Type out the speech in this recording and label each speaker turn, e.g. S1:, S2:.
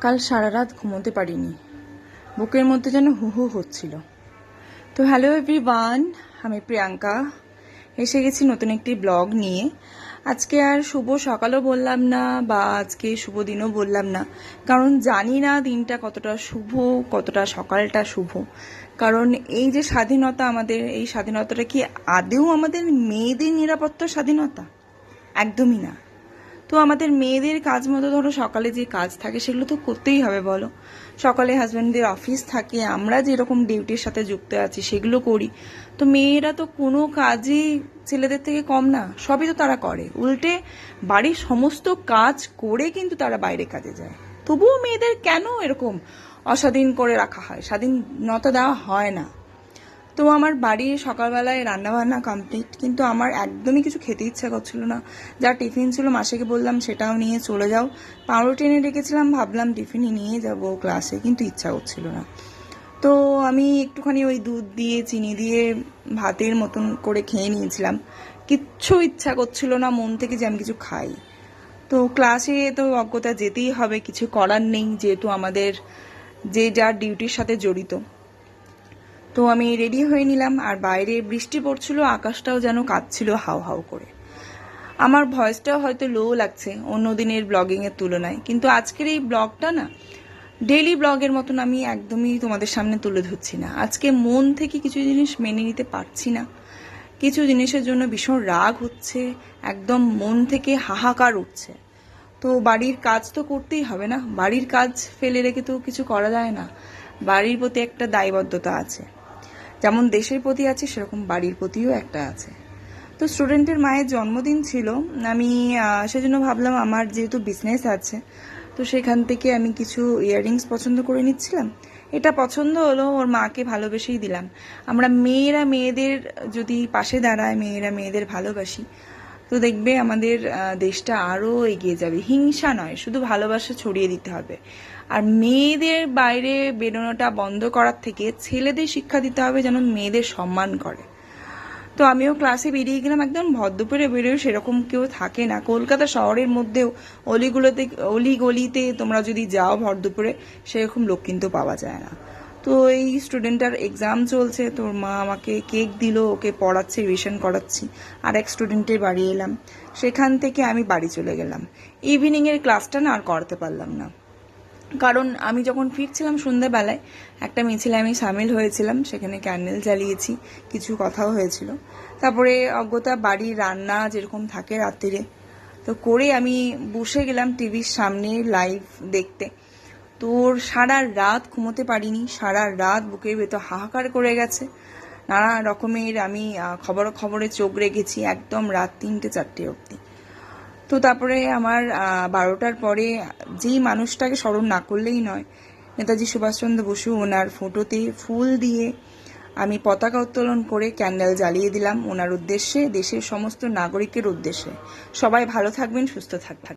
S1: কাল সারা রাত ঘুমোতে পারিনি। বুকের মধ্যে যেন হু হু হচ্ছিল। তো হ্যালো এভরিওয়ান, আমি প্রিয়াঙ্কা। এসে গেছি নতুন একটি ব্লগ নিয়ে। আজকে আর শুভ সকালও বললাম না বা আজকে শুভ দিনও বললাম না। কারণ জানি না দিনটা কতটা শুভ, কতটা সকালটা শুভ। কারণ এই যে স্বাধীনতা আমাদের, এই স্বাধীনতাটা কি আদেও আমাদের মেয়েদের নিরাপত্তার স্বাধীনতা? একদমই না। তো আমাদের মেয়েদের কাজ মতো ধরো সকালে যে কাজ থাকে সেগুলো তো করতেই হবে, বলো। সকালে হাজব্যান্ডদের অফিস থাকে, আমরা যেরকম ডিউটির সাথে যুক্ত আছি সেগুলো করি। তো মেয়েরা তো কোনো কাজই ছেলেদের থেকে কম না, সবই তো তারা করে। উল্টে বাড়ির সমস্ত কাজ করে কিন্তু তারা বাইরে কাজে যায়। তবুও মেয়েদের কেন এরকম অস্বাধীন করে রাখা হয়? স্বাধীনতা দেওয়া হয় না। তো আমার বাড়ির সকালবেলায় রান্নাবান্না কমপ্লিট কিন্তু আমার একদমই কিছু খেতে ইচ্ছা করছিল না। যা টিফিন ছিল মাসিকে বললাম, সেটাও নিয়ে চলে যাও। পাউরুটি এনে রেখেছিলাম, ভাবলাম টিফিনই নিয়ে যাব ক্লাসে কিন্তু ইচ্ছা করছিল না। তো আমি একটুখানি ওই দুধ দিয়ে, চিনি দিয়ে ভাতের মতন করে খেয়ে নিয়েছিলাম। কিচ্ছু ইচ্ছা করছিল না, মন থেকে যে আমি কিছু খাই। তো ক্লাসে তো অজ্ঞতা যেতেই হবে, কিছু করার নেই, যেহেতু আমাদের যে যার ডিউটির সাথে জড়িত। তো আমি রেডি হয়ে নিলাম, আর বাইরে বৃষ্টি পড়ছিল, আকাশটাও যেন কাঁদছিল হাও হাও করে। আমার ভয়েসটাও হয়তো লো লাগছে অন্য দিনের ব্লগিংয়ের তুলনায়, কিন্তু আজকের এই ব্লগটা না, ডেইলি ব্লগের মতন আমি একদমই তোমাদের সামনে তুলে ধরছি না। আজকে মন থেকে কিছু জিনিস মেনে নিতে পারছি না। কিছু জিনিসের জন্য ভীষণ রাগ হচ্ছে, একদম মন থেকে হাহাকার উঠছে। তো বাড়ির কাজ তো করতেই হবে না, বাড়ির কাজ ফেলে রেখে তো কিছু করা যায় না। বাড়ির প্রতি একটা দায়বদ্ধতা আছে। যেমন দেশের প্রতি আছে, সেরকম বাড়ির প্রতিও একটা আছে। তো স্টুডেন্টের মায়ের জন্মদিন ছিল। আমি সেজন্য ভাবলাম আমার যেহেতু বিজনেস আছে, তো সেখান থেকে আমি কিছু ইয়াররিংস পছন্দ করে নিচ্ছিলাম। এটা পছন্দ হলো, ওর মাকে ভালোবেসেই দিলাম। আমরা মেয়েরা মেয়েদের যদি পাশে দাঁড়ায়, মেয়েরা মেয়েদের ভালোবাসি তো দেখবে আমাদের দেশটা আরও এগিয়ে যাবে। হিংসা নয়, শুধু ভালোবাসা ছড়িয়ে দিতে হবে। আর মেয়েদের বাইরে বেরোনোটা বন্ধ করার থেকে ছেলেদের শিক্ষা দিতে হবে যেন মেয়েদের সম্মান করে। তো আমিও ক্লাসে বেরিয়ে গেলাম, একদম ভদ্রপুরে বেরোয় সেরকম কেউ থাকে না। কলকাতা শহরের মধ্যেও অলিগুলোতে, অলিগলিতে তোমরা যদি যাও ভর দুপুরে সেরকম লোক কিন্তু পাওয়া যায় না। তো এই স্টুডেন্টটার এক্সাম চলছে, তোর মা আমাকে কেক দিল, ওকে পড়াচ্ছে রিভিশন করাচ্ছি। আর এক স্টুডেন্টের বাড়ি এলাম। সেখান থেকে আমি বাড়ি চলে গেলাম। ইভিনিংয়ের ক্লাসটা না আর করাতে পারলাম না। কারণ আমি যখন ফিরছিলাম সন্ধ্যাবেলায়, একটা মিছিলে আমি সামিল হয়েছিলাম, সেখানে ক্যান্ডেল জ্বালিয়েছি, কিছু কথাও হয়েছিল। তারপরে অজ্ঞতা বাড়ির রান্না যেরকম থাকে রাত্রিরে তো করে আমি বসে গেলাম টিভির সামনে লাইভ দেখতে। তোর সারা রাত ঘুমোতে পারিনি, সারা রাত বুকের ভেতর হাহাকার করে গেছে। নানা রকমের আমি খবর খবরে চোখ রেখেছি একদম রাত তিনটে, চারটে অবধি। তো তারপরে আমার বারোটার পরে যেই মানুষটাকে স্মরণ না করলেই নয়, নেতাজি সুভাষচন্দ্র বসু ওনার ফোটোতে ফুল দিয়ে আমি পতাকা উত্তোলন করে ক্যান্ডেল জ্বালিয়ে দিলাম ওনার উদ্দেশ্যে, দেশের সমস্ত নাগরিকের উদ্দেশ্যে। সবাই ভালো থাকবেন, সুস্থ থাকবেন।